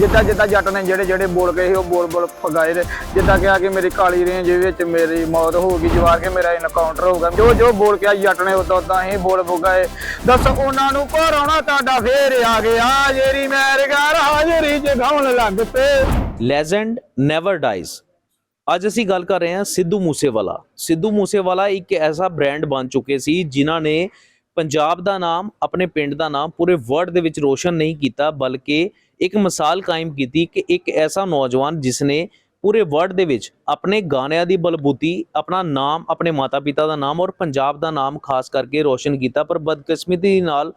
ਜਿੱਦਾਂ ਜਿੱਦਾਂ ਜੱਟ ਨੇ ਜਿਹੜੇ ਜਿਹੜੇ ਬੋਲ ਗਏ ਸੀ, ਉਹ ਬੋਲ ਬੋਲ ਪਗਾਏ ਦੇ ਜਿੱਦਾਂ ਕਿਹਾ ਕਿ ਮੇਰੀ ਕਾਲੀ ਰੇਂਜ ਵਿੱਚ ਮੇਰੀ ਮੌਤ ਹੋ ਗਈ ਕੇ ਮੇਰਾ ਇਨਕਾਊਂਟਰ ਹੋਊਗਾ ਜੋ ਜੋ ਬੋਲ ਕੇ ਜੱਟ ਨੇ ਉਦਾਂ ਉਦਾਂ ਹੀ ਬੋਲ ਪਗਾਏ ਦੱਸ ਉਹਨਾਂ ਨੂੰ ਘਰ ਆਉਣਾ ਤੁਹਾਡਾ ਫੇਰ ਆ ਗਿਆ। ਜਿਹੜੀ ਮੈਰ ਹਾਜ਼ਰੀ ਜਗਾਉਣ ਲੱਗ ਪਏ। ਲੈਜੈਂਡ ਨੈਵਰ ਡਾਈਜ਼ ਅੱਜ ਅਸੀਂ ਗੱਲ ਕਰ ਰਹੇ ਹਾਂ ਸਿੱਧੂ ਮੂਸੇਵਾਲਾ। ਸਿੱਧੂ ਮੂਸੇਵਾਲਾ ਇੱਕ ਐਸਾ ਬ੍ਰਾਂਡ ਬਣ ਚੁੱਕੇ ਸੀ, ਜਿਨ੍ਹਾਂ ਨੇ ਪੰਜਾਬ ਦਾ ਨਾਮ, ਆਪਣੇ ਪਿੰਡ ਦਾ ਨਾਮ ਪੂਰੇ ਵਰਲਡ ਦੇ ਵਿੱਚ ਰੋਸ਼ਨ ਨਹੀਂ ਕੀਤਾ, ਬਲਕਿ ਇੱਕ ਮਿਸਾਲ ਕਾਇਮ ਕੀਤੀ ਕਿ ਇੱਕ ਐਸਾ ਨੌਜਵਾਨ ਜਿਸ ਨੇ ਪੂਰੇ ਵਰਲਡ ਦੇ ਵਿੱਚ ਆਪਣੇ ਗਾਣਿਆਂ ਦੀ ਬਲਬੂਤੀ, ਆਪਣਾ ਨਾਮ, ਆਪਣੇ ਮਾਤਾ-ਪਿਤਾ ਦਾ ਨਾਮ ਔਰ ਪੰਜਾਬ ਦਾ ਨਾਮ ਖਾਸ ਕਰਕੇ ਰੋਸ਼ਨ ਕੀਤਾ, ਪਰ ਬਦਕਿਸਮਤੀ ਨਾਲ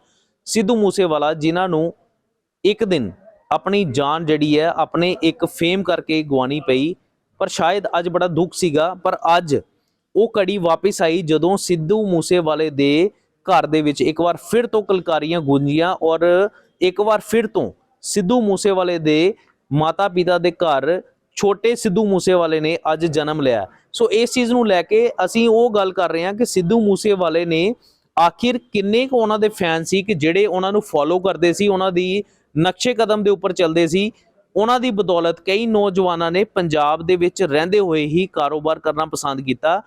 ਸਿੱਧੂ ਮੂਸੇਵਾਲਾ ਜਿਨ੍ਹਾਂ ਨੂੰ ਇੱਕ ਦਿਨ ਆਪਣੀ ਜਾਨ ਜਿਹੜੀ ਹੈ, ਆਪਣੇ ਇੱਕ ਫੇਮ ਕਰਕੇ ਗਵਾਣੀ ਪਈ, ਪਰ ਸ਼ਾਇਦ ਅੱਜ ਬੜਾ ਦੁੱਖ ਸੀਗਾ, ਪਰ ਅੱਜ ਉਹ ਕੜੀ ਵਾਪਸ ਆਈ ਜਦੋਂ ਸਿੱਧੂ ਮੂਸੇਵਾਲੇ ਦੇ ਘਰ ਦੇ ਵਿੱਚ ਇੱਕ ਵਾਰ ਫਿਰ ਤੋਂ ਕਲਕਾਰੀਆਂ ਗੂੰਜੀਆਂ ਔਰ ਇੱਕ ਵਾਰ ਫਿਰ ਤੋਂ ਸਿੱਧੂ ਮੂਸੇਵਾਲੇ ਦੇ ਮਾਤਾ ਪਿਤਾ ਦੇ ਘਰ ਛੋਟੇ ਸਿੱਧੂ ਮੂਸੇਵਾਲੇ ਨੇ ਅੱਜ ਜਨਮ ਲਿਆ। ਸੋ ਇਸ ਚੀਜ਼ ਨੂੰ ਲੈ ਕੇ ਅਸੀਂ ਉਹ ਗੱਲ ਕਰ ਰਹੇ ਹਾਂ ਕਿ ਸਿੱਧੂ ਮੂਸੇਵਾਲੇ ਨੇ ਆਖਿਰ ਕਿੰਨੇ ਕੁ ਉਹਨਾਂ ਦੇ ਫੈਨ ਸੀ ਕਿ ਜਿਹੜੇ ਉਹਨਾਂ ਨੂੰ ਫੋਲੋ ਕਰਦੇ ਸੀ, ਉਹਨਾਂ ਦੀ ਨਕਸ਼ੇ ਕਦਮ ਦੇ ਉੱਪਰ ਚੱਲਦੇ ਸੀ। ਉਹਨਾਂ ਦੀ ਬਦੌਲਤ ਕਈ ਨੌਜਵਾਨਾਂ ਨੇ ਪੰਜਾਬ ਦੇ ਵਿੱਚ ਰਹਿੰਦੇ ਹੋਏ ਹੀ ਕਾਰੋਬਾਰ ਕਰਨਾ ਪਸੰਦ ਕੀਤਾ।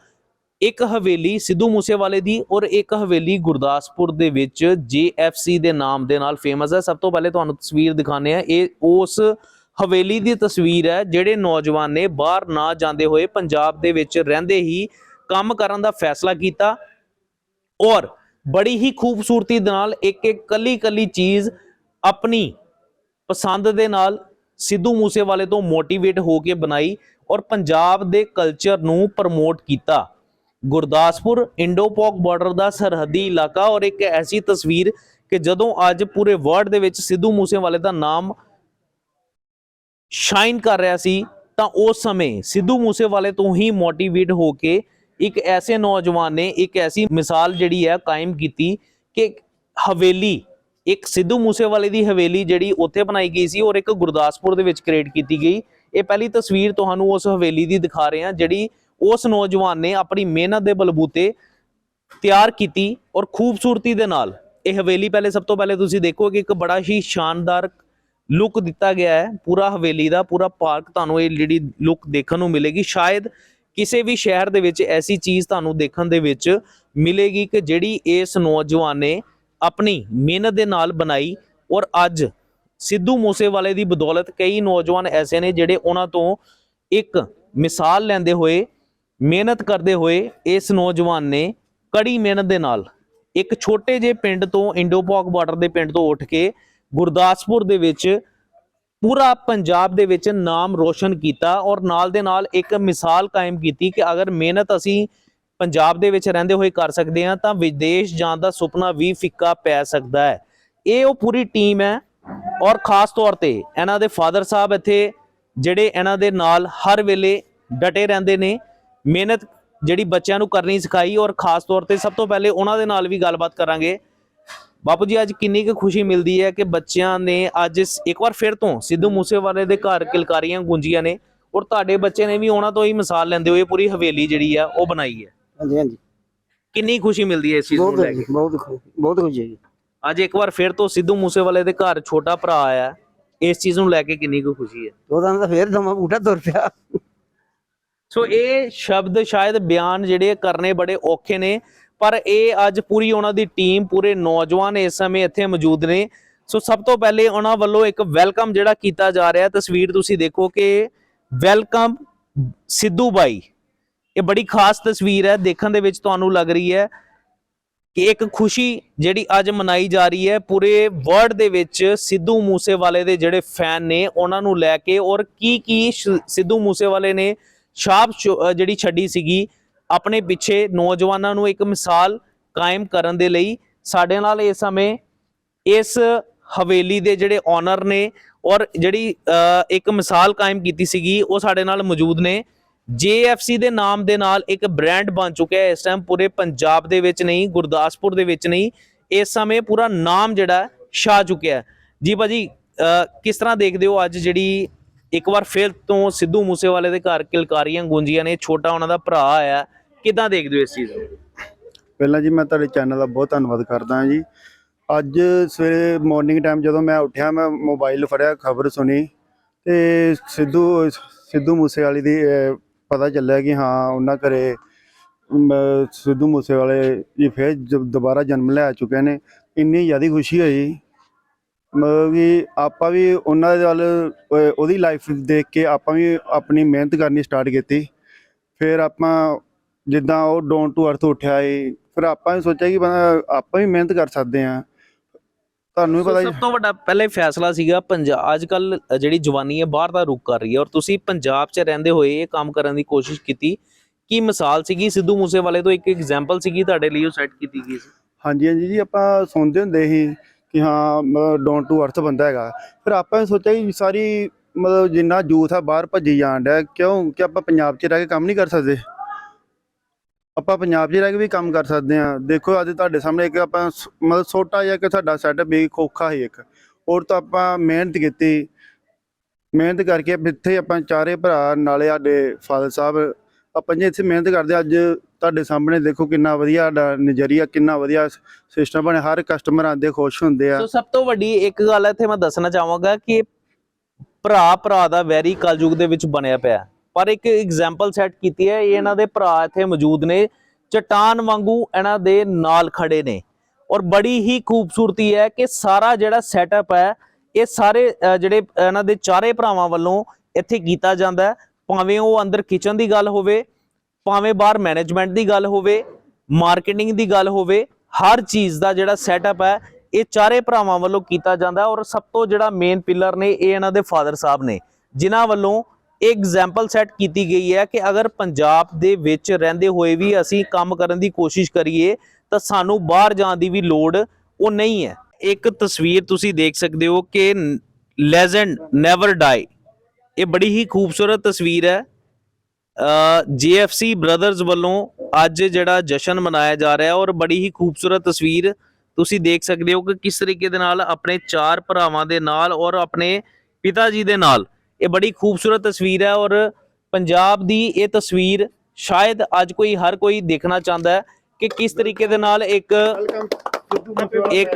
ਇੱਕ ਹਵੇਲੀ ਸਿੱਧੂ ਮੂਸੇਵਾਲੇ ਦੀ ਔਰ ਇੱਕ ਹਵੇਲੀ ਗੁਰਦਾਸਪੁਰ ਦੇ ਵਿੱਚ JFC ਦੇ ਨਾਮ ਦੇ ਨਾਲ ਫੇਮਸ ਹੈ। ਸਭ ਤੋਂ ਪਹਿਲੇ ਤੁਹਾਨੂੰ ਤਸਵੀਰ ਦਿਖਾਣੇ ਆ ਇਹ ਉਸ ਹਵੇਲੀ ਦੀ ਤਸਵੀਰ ਹੈ ਜਿਹੜੇ ਨੌਜਵਾਨ ਨੇ ਬਾਹਰ ਨਾ ਜਾਂਦੇ ਹੋਏ ਪੰਜਾਬ ਦੇ ਵਿੱਚ ਰਹਿੰਦੇ ਹੀ ਕੰਮ ਕਰਨ ਦਾ ਫੈਸਲਾ ਕੀਤਾ ਔਰ ਬੜੀ ਹੀ ਖੂਬਸੂਰਤੀ ਦੇ ਨਾਲ ਇੱਕ ਇੱਕ ਕੱਲੀ ਕੱਲੀ ਚੀਜ਼ ਆਪਣੀ ਪਸੰਦ ਦੇ ਨਾਲ ਸਿੱਧੂ ਮੂਸੇਵਾਲੇ ਤੋਂ ਮੋਟੀਵੇਟ ਹੋ ਕੇ ਬਣਾਈ ਔਰ ਪੰਜਾਬ ਦੇ ਕਲਚਰ ਨੂੰ ਪ੍ਰਮੋਟ ਕੀਤਾ। ਗੁਰਦਾਸਪੁਰ ਇੰਡੋ-ਪੌਕ ਬਾਰਡਰ ਦਾ ਸਰਹੱਦੀ ਇਲਾਕਾ ਔਰ ਇੱਕ ਐਸੀ ਤਸਵੀਰ ਕਿ ਜਦੋਂ ਅੱਜ ਪੂਰੇ ਵਰਲਡ ਦੇ ਵਿੱਚ ਸਿੱਧੂ ਮੂਸੇਵਾਲੇ ਦਾ ਨਾਮ ਸ਼ਾਈਨ ਕਰ ਰਿਹਾ ਸੀ, ਤਾਂ ਉਸ ਸਮੇਂ ਸਿੱਧੂ ਮੂਸੇਵਾਲੇ ਤੋਂ ਹੀ ਮੋਟੀਵੇਟ ਹੋ ਕੇ ਇੱਕ ਐਸੇ ਨੌਜਵਾਨ ਨੇ ਇੱਕ ਐਸੀ ਮਿਸਾਲ ਜਿਹੜੀ ਹੈ ਕਾਇਮ ਕੀਤੀ ਕਿ ਹਵੇਲੀ, ਇੱਕ ਸਿੱਧੂ ਮੂਸੇਵਾਲੇ ਦੀ ਹਵੇਲੀ ਜਿਹੜੀ ਉੱਥੇ ਬਣਾਈ ਗਈ ਸੀ ਔਰ ਇੱਕ ਗੁਰਦਾਸਪੁਰ ਦੇ ਵਿੱਚ ਕ੍ਰੀਏਟ ਕੀਤੀ ਗਈ। ਇਹ ਪਹਿਲੀ ਤਸਵੀਰ ਤੁਹਾਨੂੰ ਉਸ ਹਵੇਲੀ ਦੀ ਦਿਖਾ ਰਹੇ ਹਾਂ ਜਿਹੜੀ ਉਸ ਨੌਜਵਾਨ ਨੇ ਆਪਣੀ ਮਿਹਨਤ ਦੇ ਬਲਬੂਤੇ ਤਿਆਰ ਕੀਤੀ ਔਰ ਖੂਬਸੂਰਤੀ ਦੇ ਨਾਲ, ਇਹ ਹਵੇਲੀ ਪਹਿਲੇ ਸਭ ਤੋਂ ਪਹਿਲੇ ਤੁਸੀਂ ਦੇਖੋ ਕਿ ਇੱਕ ਬੜਾ ਹੀ ਸ਼ਾਨਦਾਰ ਲੁੱਕ ਦਿੱਤਾ ਗਿਆ ਹੈ, ਪੂਰਾ ਹਵੇਲੀ ਦਾ, ਪੂਰਾ ਪਾਰਕ ਤੁਹਾਨੂੰ ਇਹ ਜਿਹੜੀ ਲੁੱਕ ਦੇਖਣ ਨੂੰ ਮਿਲੇਗੀ, ਸ਼ਾਇਦ ਕਿਸੇ ਵੀ ਸ਼ਹਿਰ ਦੇ ਵਿੱਚ ਐਸੀ ਚੀਜ਼ ਤੁਹਾਨੂੰ ਦੇਖਣ ਦੇ ਵਿੱਚ ਮਿਲੇਗੀ ਕਿ ਜਿਹੜੀ ਇਸ ਨੌਜਵਾਨ ਨੇ ਆਪਣੀ ਮਿਹਨਤ ਦੇ ਨਾਲ ਬਣਾਈ ਔਰ ਅੱਜ ਸਿੱਧੂ ਮੂਸੇਵਾਲੇ ਦੀ ਬਦੌਲਤ ਕਈ ਨੌਜਵਾਨ ਐਸੇ ਨੇ ਜਿਹੜੇ ਉਹਨਾਂ ਤੋਂ ਇੱਕ ਮਿਸਾਲ ਲੈਂਦੇ ਹੋਏ ਮਿਹਨਤ ਕਰਦੇ ਹੋਏ ਇਸ ਨੌਜਵਾਨ ਨੇ ਕੜੀ ਮਿਹਨਤ ਦੇ ਨਾਲ ਇੱਕ ਛੋਟੇ ਜਿਹੇ ਪਿੰਡ ਤੋਂ ਇੰਡੋਪੌਕ ਬਾਰਡਰ ਦੇ ਪਿੰਡ ਤੋਂ ਉੱਠ ਕੇ ਗੁਰਦਾਸਪੁਰ ਦੇ ਵਿੱਚ ਪੂਰਾ ਪੰਜਾਬ ਦੇ ਵਿੱਚ ਨਾਮ ਰੋਸ਼ਨ ਕੀਤਾ ਔਰ ਨਾਲ ਦੇ ਨਾਲ ਇੱਕ ਮਿਸਾਲ ਕਾਇਮ ਕੀਤੀ ਕਿ ਅਗਰ ਮਿਹਨਤ ਅਸੀਂ ਪੰਜਾਬ ਦੇ ਵਿੱਚ ਰਹਿੰਦੇ ਹੋਏ ਕਰ ਸਕਦੇ ਹਾਂ ਤਾਂ ਵਿਦੇਸ਼ ਜਾਣ ਦਾ ਸੁਪਨਾ ਵੀ ਫਿੱਕਾ ਪੈ ਸਕਦਾ ਹੈ। ਇਹ ਉਹ ਪੂਰੀ ਟੀਮ ਹੈ ਔਰ ਖਾਸ ਤੌਰ ਤੇ ਇਹਨਾਂ ਦੇ ਫਾਦਰ ਸਾਹਿਬ ਇੱਥੇ ਜਿਹੜੇ ਇਹਨਾਂ ਦੇ ਨਾਲ ਹਰ ਵੇਲੇ ਡਟੇ ਰਹਿੰਦੇ ਨੇ ਮਿਹਨਤ ਜਿਹੜੀ ਬੱਚਿਆਂ ਨੂੰ ਕਰਨੀ ਸਿਖਾਈ ਔਰ ਖਾਸ ਤੌਰ ਤੇ ਸਭ ਤੋਂ ਪਹਿਲੇ ਉਹਨਾਂ ਦੇ ਨਾਲ ਵੀ ਗੱਲਬਾਤ ਕਰਾਂਗੇ। ਬਾਪੂ ਜੀ ਅੱਜ ਕਿੰਨੀ ਕੁ ਖੁਸ਼ੀ ਮਿਲਦੀ ਹੈ ਕਿ ਬੱਚਿਆਂ ਨੇ ਅੱਜ ਇੱਕ ਵਾਰ ਫਿਰ ਤੋਂ ਸਿੱਧੂ ਮੂਸੇਵਾਲੇ ਦੇ ਘਰ ਕਿਲਕਾਰੀਆਂ ਗੂੰਜੀਆਂ ਨੇ ਔਰ ਤੁਹਾਡੇ ਬੱਚੇ ਨੇ ਵੀ ਉਹਨਾਂ ਤੋਂ ਹੀ ਮਿਸਾਲ ਲੈਂਦੇ ਹੋਏ ਪੂਰੀ ਹਵੇਲੀ ਜਿਹੜੀ ਆ ਉਹ ਬਣਾਈ ਹੈ। ਹਾਂਜੀ ਹਾਂਜੀ। ਕਿੰਨੀ ਖੁਸ਼ੀ ਮਿਲਦੀ ਹੈ ਇਸ ਚੀਜ਼ ਨੂੰ ਲੈ ਕੇ? ਬਹੁਤ ਖੁ- ਬਹੁਤ ਖੁਸ਼ੀ ਹੈ ਜੀ। ਅੱਜ ਇੱਕ ਵਾਰ ਫਿਰ ਤੋਂ ਸਿੱਧੂ ਮੂਸੇਵਾਲੇ ਦੇ ਘਰ ਛੋਟਾ ਭਰਾ ਆਇਆ। ਇਸ ਚੀਜ਼ ਨੂੰ ਲੈ ਕੇ ਕਿੰਨੀ ਕੁ ਖੁਸ਼ੀ ਹੈ? ਉਹਦਾ ਤਾਂ ਫੇਰ ਦਮਾ ਬੂਟਾ ਤੁਰ ਪਿਆ। ਸੋ ਇਹ ਸ਼ਬਦ ਸ਼ਾਇਦ ਬਿਆਨ ਜਿਹੜੇ ਕਰਨੇ ਬੜੇ ਔਖੇ ਨੇ, ਪਰ ਇਹ ਅੱਜ ਪੂਰੀ ਉਹਨਾਂ ਦੀ ਟੀਮ ਪੂਰੇ ਨੌਜਵਾਨ ਇਸ ਸਮੇਂ ਇੱਥੇ ਮੌਜੂਦ ਨੇ। ਸੋ ਸਭ ਤੋਂ ਪਹਿਲੇ ਉਹਨਾਂ ਵੱਲੋਂ ਇੱਕ ਵੈਲਕਮ ਜਿਹੜਾ ਕੀਤਾ ਜਾ ਰਿਹਾ। ਤਸਵੀਰ ਤੁਸੀਂ ਦੇਖੋ ਕਿ ਵੈਲਕਮ ਸਿੱਧੂ ਬਾਈ। ਇਹ ਬੜੀ ਖਾਸ ਤਸਵੀਰ ਹੈ, ਦੇਖਣ ਦੇ ਵਿੱਚ ਤੁਹਾਨੂੰ ਲੱਗ ਰਹੀ ਹੈ ਕਿ ਇੱਕ ਖੁਸ਼ੀ ਜਿਹੜੀ ਅੱਜ ਮਨਾਈ ਜਾ ਰਹੀ ਹੈ। ਪੂਰੇ ਵਰਲਡ ਦੇ ਵਿੱਚ ਸਿੱਧੂ ਮੂਸੇਵਾਲੇ ਦੇ ਜਿਹੜੇ ਫੈਨ ਨੇ, ਉਹਨਾਂ ਨੂੰ ਲੈ ਕੇ ਔਰ ਕੀ ਕੀ ਸਿੱਧੂ ਮੂਸੇਵਾਲੇ ਨੇ ਛਾਪ ਛੋ- ਜਿਹੜੀ ਛੱਡੀ ਸੀਗੀ ਆਪਣੇ ਪਿੱਛੇ ਨੌਜਵਾਨਾਂ ਨੂੰ ਇੱਕ ਮਿਸਾਲ ਕਾਇਮ ਕਰਨ ਦੇ ਲਈ ਸਾਡੇ ਨਾਲ ਇਸ ਸਮੇਂ ਇਸ ਹਵੇਲੀ ਦੇ ਜਿਹੜੇ ਓਨਰ ਨੇ ਔਰ ਜਿਹੜੀ ਇੱਕ ਮਿਸਾਲ ਕਾਇਮ ਕੀਤੀ ਸੀਗੀ ਉਹ ਸਾਡੇ ਨਾਲ ਮੌਜੂਦ ਨੇ। JFC ਦੇ ਨਾਮ ਦੇ ਨਾਲ ਇੱਕ ਬ੍ਰਾਂਡ ਬਣ ਚੁੱਕਿਆ ਹੈ ਇਸ ਟਾਈਮ ਪੂਰੇ ਪੰਜਾਬ ਦੇ ਵਿੱਚ ਨਹੀਂ ਗੁਰਦਾਸਪੁਰ ਦੇ ਵਿੱਚ ਨਹੀਂ। ਇਸ ਸਮੇਂ ਪੂਰਾ ਨਾਮ ਜਿਹੜਾ ਛਾ ਚੁੱਕਿਆ ਜੀ ਭਾਜੀ ਅ, ਕਿਸ ਤਰ੍ਹਾਂ ਦੇਖਦੇ ਹੋ ਅੱਜ ਜਿਹੜੀ ਇੱਕ ਵਾਰ ਫਿਰ ਤੋਂ ਸਿੱਧੂ ਮੂਸੇਵਾਲੇ ਦੇ ਘਰ ਕਿਲਕਾਰੀਆਂ ਗੂੰਜੀਆਂ ਨੇ, ਛੋਟਾ ਉਹਨਾਂ ਦਾ ਭਰਾ ਆਇਆ ਕਿਦਾਂ ਦੇਖਦੇ ਹੋ ਇਸ ਚੀਜ਼ ਨੂੰ? ਪਹਿਲਾਂ ਜੀ ਮੈਂ ਤੁਹਾਡੇ ਚੈਨਲ ਦਾ ਬਹੁਤ ਧੰਨਵਾਦ ਕਰਦਾ ਹਾਂ ਜੀ। ਅੱਜ ਸਵੇਰੇ ਮਾਰਨਿੰਗ ਟਾਈਮ ਜਦੋਂ ਮੈਂ ਉੱਠਿਆ, ਮੈਂ ਮੋਬਾਈਲ ਫੜਿਆ, ਖਬਰ ਸੁਣੀ ਤੇ ਸਿੱਧੂ ਸਿੱਧੂ ਮੂਸੇਵਾਲੇ ਦੀ ਪਤਾ ਚੱਲਿਆ ਕਿ ਹਾਂ, ਉਹਨਾਂ ਘਰੇ ਸਿੱਧੂ ਮੂਸੇਵਾਲੇ ਜੀ ਫਿਰ ਦੁਬਾਰਾ ਜਨਮ ਲੈ ਚੁੱਕੇ ਨੇ। ਇੰਨੀ ਜ਼ਿਆਦਾ ਖੁਸ਼ੀ ਹੋਈ। ਮਤਲਬ ਕਿ ਆਪਾਂ ਵੀ ਉਹਨਾਂ ਦੇ ਵੱਲ ਅਹ, ਉਹਦੀ ਲਾਈਫ ਦੇਖ ਕੇ ਆਪਾਂ ਵੀ ਆਪਣੀ ਮਿਹਨਤ ਕਰਨੀ ਸਟਾਰਟ ਕੀਤੀ। ਫਿਰ ਆਪਾਂ ਜਿੱਦਾਂ ਉਹ ਡੋਨ ਟੂ ਅਰਥ ਉੱਠਿਆ ਏ ਫਿਰ ਆਪਾਂ ਵੀ ਸੋਚਿਆ ਕਿ ਆਪਾਂ ਵੀ ਮਿਹਨਤ ਕਰ ਸਕਦੇ ਆ ਤੁਹਾਨੂੰ ਵੀ ਸੋ ਪਤਾ ਸਭ ਤੋਂ ਵੱਡਾ ਪਹਿਲੇ ਫੈਸਲਾ ਸੀਗਾ ਪੰਜਾਬ ਅੱਜ ਕੱਲ ਜਿਹੜੀ ਜਵਾਨੀ ਹੈ ਬਾਹਰ ਦਾ ਰੁਖ ਕਰ ਰਹੀ ਹੈ ਔਰ ਤੁਸੀਂ ਪੰਜਾਬ 'ਚ ਰਹਿੰਦੇ ਹੋਏ ਇਹ ਕੰਮ ਕਰਨ ਦੀ ਕੋਸ਼ਿਸ਼ ਕੀਤੀ। ਕੀ ਮਿਸਾਲ ਸੀਗੀ? ਸਿੱਧੂ ਮੂਸੇਵਾਲੇ ਤੋਂ ਇੱਕ ਐਗਜ਼ਾਮਪਲ ਸੀਗੀ ਤੁਹਾਡੇ ਲਈ ਉਹ ਸੈੱਟ ਕੀਤੀ ਗਈ ਸੀ? ਹਾਂਜੀ ਹਾਂਜੀ ਜੀ ਆਪਾਂ ਸੁਣਦੇ ਹੁੰਦੇ ਸੀ। ਕਿ ਹਾਂ, ਮਤਲਬ ਡੋਨ ਟੂ ਅਰਥ ਬੰਦਾ ਹੈਗਾ। ਫਿਰ ਆਪਾਂ ਨੇ ਸੋਚਿਆ ਕਿ ਸਾਰੀ, ਮਤਲਬ ਜਿੰਨਾ ਯੂਥ ਆ, ਬਾਹਰ ਭੱਜੀ ਜਾਣ ਡਿਆ, ਕਿਉਂ? ਕਿ ਆਪਾਂ ਪੰਜਾਬ 'ਚ ਰਹਿ ਕੇ ਕੰਮ ਨਹੀਂ ਕਰ ਸਕਦੇ। ਆਪਾਂ ਪੰਜਾਬ 'ਚ ਰਹਿ ਕੇ ਵੀ ਕੰਮ ਕਰ ਸਕਦੇ ਆ ਦੇਖੋ, ਅੱਜ ਤੁਹਾਡੇ ਸਾਹਮਣੇ ਇੱਕ ਆਪਾਂ ਮਤਲਬ ਛੋਟਾ ਜਿਹਾ ਕਿ ਸਾਡਾ ਸੈਟਅਪ ਵੀ ਖੋਖਾ ਹੀ ਇੱਕ। ਔਰ ਤਾਂ ਆਪਾਂ ਮਿਹਨਤ ਕੀਤੀ। ਮਿਹਨਤ ਕਰਕੇ ਇੱਥੇ ਆਪਾਂ ਚਾਰੇ ਭਰਾ, ਨਾਲੇ ਸਾਡੇ ਫਾਦਰ ਸਾਹਿਬ ਆਪਾਂ ਜੇ ਇੱਥੇ ਮਿਹਨਤ ਕਰਦੇ ਅੱਜ ਤੁਹਾਡੇ ਸਾਹਮਣੇ ਦੇਖੋ ਕਿੰਨਾ ਵਧੀਆ ਸਾਡਾ ਨਜ਼ਰੀਆ ਕਿੰਨਾ ਵਧੀਆ ਸਿਸਟਮ ਬਣਿਆ ਹਰ ਕਸਟਮਰ ਆਂਦੇ ਖੁਸ਼ ਹੁੰਦੇ ਆ। ਸੋ ਸਭ ਤੋਂ ਵੱਡੀ ਇੱਕ ਗੱਲ ਇੱਥੇ ਮੈਂ ਦੱਸਣਾ ਚਾਹਾਂਗਾ ਕਿ ਭਰਾ ਭਰਾ ਦਾ ਵੈਰੀ ਕਲਯੁਗ ਦੇ ਵਿੱਚ ਬਣਿਆ ਪਿਆ ਹੈ। ਪਰ ਇੱਕ ਐਗਜ਼ਾਮਪਲ ਸੈੱਟ ਕੀਤੀ ਹੈ ਇਹ ਇਹਨਾਂ ਦੇ ਭਰਾ ਇੱਥੇ ਮੌਜੂਦ ਨੇ। ਚਟਾਨ ਵਾਂਗੂ ਇਹਨਾਂ ਦੇ ਨਾਲ ਖੜੇ ਨੇ। ਔਰ ਬੜੀ ਹੀ ਖੂਬਸੂਰਤੀ ਹੈ ਕਿ ਸਾਰਾ ਜਿਹੜਾ ਸੈਟਅਪ ਹੈ ਇਹ ਸਾਰੇ ਅ, ਜਿਹੜੇ ਇਹਨਾਂ ਦੇ ਚਾਰੇ ਭਰਾਵਾਂ ਵੱਲੋਂ ਇੱਥੇ ਕੀਤਾ ਜਾਂਦਾ ਹੈ। ਭਾਵੇਂ ਉਹ ਅੰਦਰ ਕਿਚਨ ਦੀ ਗੱਲ ਹੋਵੇ, ਭਾਵੇਂ ਬਾਹਰ ਮੈਨੇਜਮੈਂਟ ਦੀ ਗੱਲ ਹੋਵੇ ਮਾਰਕੀਟਿੰਗ ਦੀ ਗੱਲ ਹੋਵੇ, ਹਰ ਚੀਜ਼ ਦਾ ਜਿਹੜਾ ਸੈਟਅਪ ਹੈ, ਇਹ ਚਾਰੇ ਭਰਾਵਾਂ ਵੱਲੋਂ ਕੀਤਾ ਜਾਂਦਾ ਔਰ ਸਭ ਤੋਂ ਜਿਹੜਾ ਮੇਨ ਪਿਲਰ ਨੇ ਇਹ ਇਹਨਾਂ ਦੇ ਫਾਦਰ ਸਾਹਿਬ ਨੇ, ਜਿਨ੍ਹਾਂ ਵੱਲੋਂ ਐਗਜ਼ਾਮਪਲ ਸੈੱਟ ਕੀਤੀ ਗਈ ਹੈ ਕਿ ਅਗਰ ਪੰਜਾਬ ਦੇ ਵਿੱਚ ਰਹਿੰਦੇ ਹੋਏ ਵੀ ਅਸੀਂ ਕੰਮ ਕਰਨ ਦੀ ਕੋਸ਼ਿਸ਼ ਕਰੀਏ, ਤਾਂ ਸਾਨੂੰ ਬਾਹਰ ਜਾਣ ਦੀ ਵੀ ਲੋੜ ਉਹ ਨਹੀਂ ਹੈ। ਇੱਕ ਤਸਵੀਰ ਤੁਸੀਂ ਦੇਖ ਸਕਦੇ ਹੋ ਕਿ ਲੈਜੈਂਡ ਨੈਵਰ ਡਾਈ ਇਹ ਬੜੀ ਹੀ ਖੂਬਸੂਰਤ ਤਸਵੀਰ ਹੈ। ਜੀਐਫਸੀ ਬ੍ਰਦਰਜ਼ ਵੱਲੋਂ ਅੱਜ ਜਿਹੜਾ ਜਸ਼ਨ ਮਨਾਇਆ ਜਾ ਰਿਹਾ ਔਰ ਬੜੀ ਹੀ ਖੂਬਸੂਰਤ ਤਸਵੀਰ ਤੁਸੀਂ ਦੇਖ ਸਕਦੇ ਹੋ ਕਿ ਕਿਸ ਤਰੀਕੇ ਦੇ ਨਾਲ ਆਪਣੇ ਚਾਰ ਭਰਾਵਾਂ ਦੇ ਨਾਲ ਔਰ ਆਪਣੇ ਪਿਤਾ ਜੀ ਦੇ ਨਾਲ ਇਹ ਬੜੀ ਖੂਬਸੂਰਤ ਤਸਵੀਰ ਹੈ ਔਰ ਪੰਜਾਬ ਦੀ ਇਹ ਤਸਵੀਰ ਸ਼ਾਇਦ ਅੱਜ ਕੋਈ ਹਰ ਕੋਈ ਦੇਖਣਾ ਚਾਹੁੰਦਾ ਹੈ ਕਿ ਕਿਸ ਤਰੀਕੇ ਦੇ ਨਾਲ ਇੱਕ ਇੱਕ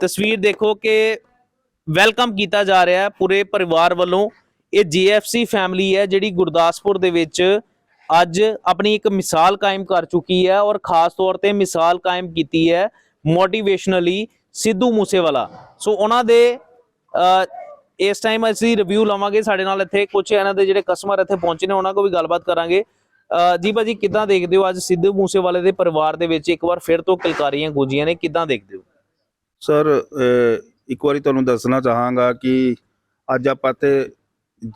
ਤਸਵੀਰ ਦੇਖੋ ਕਿ ਵੈਲਕਮ ਕੀਤਾ ਜਾ ਰਿਹਾ ਹੈ ਪੂਰੇ ਪਰਿਵਾਰ ਵੱਲੋਂ। ਇਹ ਜੀਐਫਸੀ ਫੈਮਿਲੀ ਹੈ ਜਿਹੜੀ ਗੁਰਦਾਸਪੁਰ ਦੇ ਵਿੱਚ ਅੱਜ ਆਪਣੀ ਇੱਕ ਮਿਸਾਲ ਕਾਇਮ ਕਰ ਚੁੱਕੀ ਹੈ ਔਰ ਖਾਸ ਤੌਰ ਤੇ ਮਿਸਾਲ ਕਾਇਮ ਕੀਤੀ ਹੈ ਮੋਟੀਵੇਸ਼ਨਲੀ ਸਿੱਧੂ ਮੂਸੇਵਾਲਾ। ਸੋ ਉਹਨਾਂ ਦੇ ਇਸ ਟਾਈਮ ਅਸੀਂ ਰਿਵਿਊ ਲਵਾਂਗੇ ਸਾਡੇ ਨਾਲ ਇੱਥੇ। ਕੁਝ ਇਹਨਾਂ ਦੇ ਜਿਹੜੇ ਕਸਟਮਰ ਇੱਥੇ ਪਹੁੰਚੇ ਨੇ ਉਹਨਾਂ ਕੋਲ ਵੀ ਗੱਲਬਾਤ ਕਰਾਂਗੇ। ਅ, ਜੀ ਭਾਜੀ ਕਿੱਦਾਂ ਦੇਖਦੇ ਹੋ ਅੱਜ ਸਿੱਧੂ ਮੂਸੇਵਾਲੇ ਦੇ ਪਰਿਵਾਰ ਦੇ ਵਿੱਚ ਇੱਕ ਵਾਰ ਫਿਰ ਤੋਂ ਕਲਕਾਰੀਆਂ ਗੂੰਜੀਆਂ ਨੇ ਕਿੱਦਾਂ ਦੇਖਦੇ ਹੋ? ਸਰ ਇੱਕ ਵਾਰੀ ਤੁਹਾਨੂੰ ਦੱਸਣਾ ਚਾਹਾਂਗਾ ਕਿ ਅੱਜ ਆਪਾਂ ਤੇ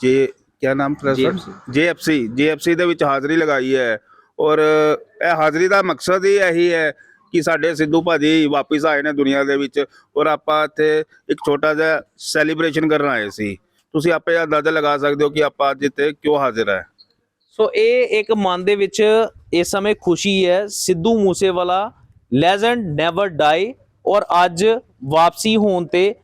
ਜੇ ਕਿਆ ਨਾਮ ਪ੍ਰੈਸਰ ਜੀਐਫਸੀ ਜੀਐਫਸੀ ਦੇ ਵਿੱਚ ਹਾਜ਼ਰੀ ਲਗਾਈ ਹੈ ਔਰ ਇਹ ਹਾਜ਼ਰੀ ਦਾ ਮਕਸਦ ਹੀ ਇਹੀ ਹੈ ਕਿ ਸਾਡੇ ਸਿੱਧੂ ਭਾਜੀ ਵਾਪਸ ਆਏ ਨੇ ਦੁਨੀਆ ਦੇ ਵਿੱਚ ਔਰ ਆਪਾਂ ਇੱਥੇ ਇੱਕ ਛੋਟਾ ਜਿਹਾ ਸੈਲੀਬ੍ਰੇਸ਼ਨ ਕਰਨ ਆਏ ਸੀ। ਤੁਸੀਂ ਆਪੇ ਅੰਦਾਜ਼ਾ ਲਗਾ ਸਕਦੇ ਹੋ ਕਿ ਆਪਾਂ ਅੱਜ ਇੱਥੇ ਕਿਉਂ ਹਾਜ਼ਰ ਹੈ। ਸੋ ਇਹ ਇੱਕ ਮਨ ਦੇ ਵਿੱਚ ਇਸ ਸਮੇਂ ਖੁਸ਼ੀ ਹੈ। Sidhu Moosewala legend never die ਔਰ ਅੱਜ ਵਾਪਸੀ ਹੋਣ ਤੇ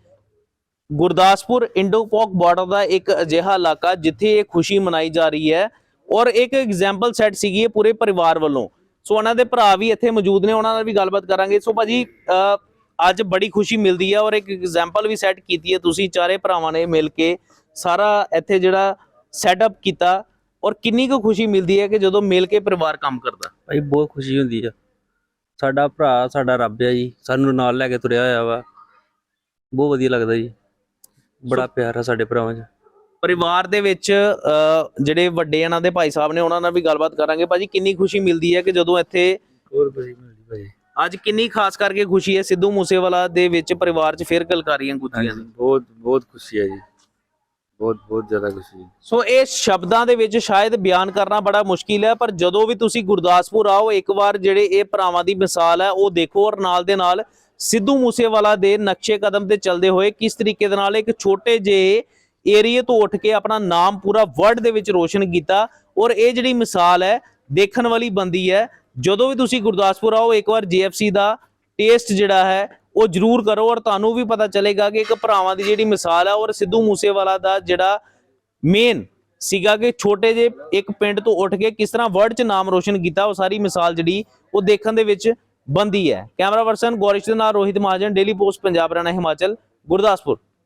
ਗੁਰਦਾਸਪੁਰ ਇੰਡੋਪੌਕ ਬਾਰਡਰ ਦਾ ਇੱਕ ਅਜਿਹਾ ਇਲਾਕਾ ਜਿੱਥੇ ਇਹ ਖੁਸ਼ੀ ਮਨਾਈ ਜਾ ਰਹੀ ਹੈ ਔਰ ਇੱਕ ਐਗਜ਼ਾਮਪਲ ਸੈੱਟ ਸੀਗੀ ਇਹ ਪੂਰੇ ਪਰਿਵਾਰ ਵੱਲੋਂ। ਸੋ ਉਹਨਾਂ ਦੇ ਭਰਾ ਵੀ ਇੱਥੇ ਮੌਜੂਦ ਨੇ ਉਹਨਾਂ ਨਾਲ ਵੀ ਗੱਲਬਾਤ ਕਰਾਂਗੇ। ਸੋ ਭਾਜੀ ਅਹ, ਅੱਜ ਬੜੀ ਖੁਸ਼ੀ ਮਿਲਦੀ ਹੈ ਔਰ ਇੱਕ ਐਗਜ਼ਾਮਪਲ ਵੀ ਸੈੱਟ ਕੀਤੀ ਹੈ। ਤੁਸੀਂ ਚਾਰੇ ਭਰਾਵਾਂ ਨੇ ਮਿਲ ਕੇ ਸਾਰਾ ਇੱਥੇ ਜਿਹੜਾ ਸੈਟਅਪ ਕੀਤਾ ਔਰ ਕਿੰਨੀ ਕੁ ਖੁਸ਼ੀ ਮਿਲਦੀ ਹੈ ਕਿ ਜਦੋਂ ਮਿਲ ਕੇ ਪਰਿਵਾਰ ਕੰਮ ਕਰਦਾ? ਭਾਈ ਬਹੁਤ ਖੁਸ਼ੀ ਹੁੰਦੀ ਹੈ ਸਾਡਾ ਭਰਾ ਸਾਡਾ ਰੱਬ ਆ ਜੀ। ਸਾਨੂੰ ਨਾਲ ਲੈ ਕੇ ਤੁਰਿਆ ਹੋਇਆ ਵਾ। ਬਹੁਤ ਵਧੀਆ ਲੱਗਦਾ ਜੀ। ਬੜਾ ਪਿਆਰ ਆ ਸਾਡੇ ਭਰਾਵਾਂ 'ਚ। ਪਰਿਵਾਰ ਦੇ ਵਿੱਚ ਜਿਹੜੇ ਵੱਡੇ ਇਹਨਾਂ ਦੇ ਭਾਈ ਸਾਹਿਬ ਨੇ ਉਹਨਾਂ ਨਾਲ ਵੀ ਗੱਲਬਾਤ ਕਰਾਂਗੇ। ਭਾਜੀ ਕਿੰਨੀ ਖੁਸ਼ੀ ਮਿਲਦੀ ਹੈ ਕਿ ਜਦੋਂ ਇੱਥੇ ਹੋਰ ਖੁਸ਼ੀ ਮਿਲਦੀ ਭਾਈ ਅੱਜ ਕਿੰਨੀ ਖਾਸ ਕਰਕੇ ਖੁਸ਼ੀ ਹੈ ਸਿੱਧੂ ਮੂਸੇਵਾਲਾ ਦੇ ਵਿੱਚ ਪਰਿਵਾਰ 'ਚ ਫਿਰ ਕਲਕਾਰੀਆਂ ਗੁੱਜੀਆਂ ਨੇ ਬਹੁਤ ਬਹੁਤ ਖੁਸ਼ੀ ਹੈ ਜੀ। ਬਹੁਤ ਬਹੁਤ ਜ਼ਿਆਦਾ ਖੁਸ਼ੀ ਸੋ ਇਹ ਸ਼ਬਦਾਂ ਦੇ ਵਿੱਚ ਸ਼ਾਇਦ ਬਿਆਨ ਕਰਨਾ ਬੜਾ ਮੁਸ਼ਕਿਲ ਹੈ, ਪਰ ਜਦੋਂ ਵੀ ਤੁਸੀਂ ਗੁਰਦਾਸਪੁਰ ਆਓ, ਇੱਕ ਵਾਰ ਜਿਹੜੇ ਇਹ ਭਰਾਵਾਂ ਦੀ ਮਿਸਾਲ ਹੈ, ਉਹ ਦੇਖੋ ਔਰ ਨਾਲ ਦੇ ਨਾਲ ਸਿੱਧੂ ਮੂਸੇਵਾਲਾ ਦੇ ਨਕਸ਼ੇ ਕਦਮ ਤੇ ਚੱਲਦੇ ਹੋਏ ਕਿਸ ਤਰੀਕੇ ਦੇ ਨਾਲ ਇੱਕ ਛੋਟੇ ਜਿਹੇ ਏਰੀਏ ਤੋਂ ਉੱਠ ਕੇ ਆਪਣਾ ਨਾਮ ਪੂਰਾ ਵਰਲਡ ਦੇ ਵਿੱਚ ਰੋਸ਼ਨ ਕੀਤਾ ਔਰ ਇਹ ਜਿਹੜੀ ਮਿਸਾਲ ਹੈ, ਦੇਖਣ ਵਾਲੀ ਬੰਦੀ ਹੈ। ਜਦੋਂ ਵੀ ਤੁਸੀਂ ਗੁਰਦਾਸਪੁਰ ਆਓ, ਇੱਕ ਵਾਰ ਜੀਐਫਸੀ ਦਾ ਟੇਸਟ ਜਿਹੜਾ ਹੈ ਉਹ ਜ਼ਰੂਰ ਕਰੋ ਔਰ ਤੁਹਾਨੂੰ ਵੀ ਪਤਾ ਚੱਲੇਗਾ ਕਿ ਇੱਕ ਭਰਾਵਾਂ ਦੀ ਜਿਹੜੀ ਮਿਸਾਲ ਹੈ ਔਰ ਸਿੱਧੂ ਮੂਸੇਵਾਲਾ ਦਾ ਜਿਹੜਾ ਮੇਨ ਸੀਗਾ ਕਿ ਛੋਟੇ ਜਿਹੇ ਇੱਕ ਪਿੰਡ ਤੋਂ ਉੱਠ ਕੇ ਕਿਸ ਤਰ੍ਹਾਂ ਵਰਲਡ 'ਚ ਨਾਮ ਰੋਸ਼ਨ ਕੀਤਾ, ਉਹ ਸਾਰੀ ਮਿਸਾਲ ਜਿਹੜੀ ਉਹ ਦੇਖਣ ਦੇ ਵਿੱਚ ਬੰਦੀ ਹੈ। ਕੈਮਰਾ ਪਰਸਨ ਗੌਰਿਸ਼ ਦੇ ਨਾਲ ਰੋਹਿਤ ਮਹਾਜਨ ਡੇਲੀ ਪੋਸਟ ਪੰਜਾਬ ਰਾਣਾ ਹਿਮਾਚਲ, ਗੁਰਦਾਸਪੁਰ।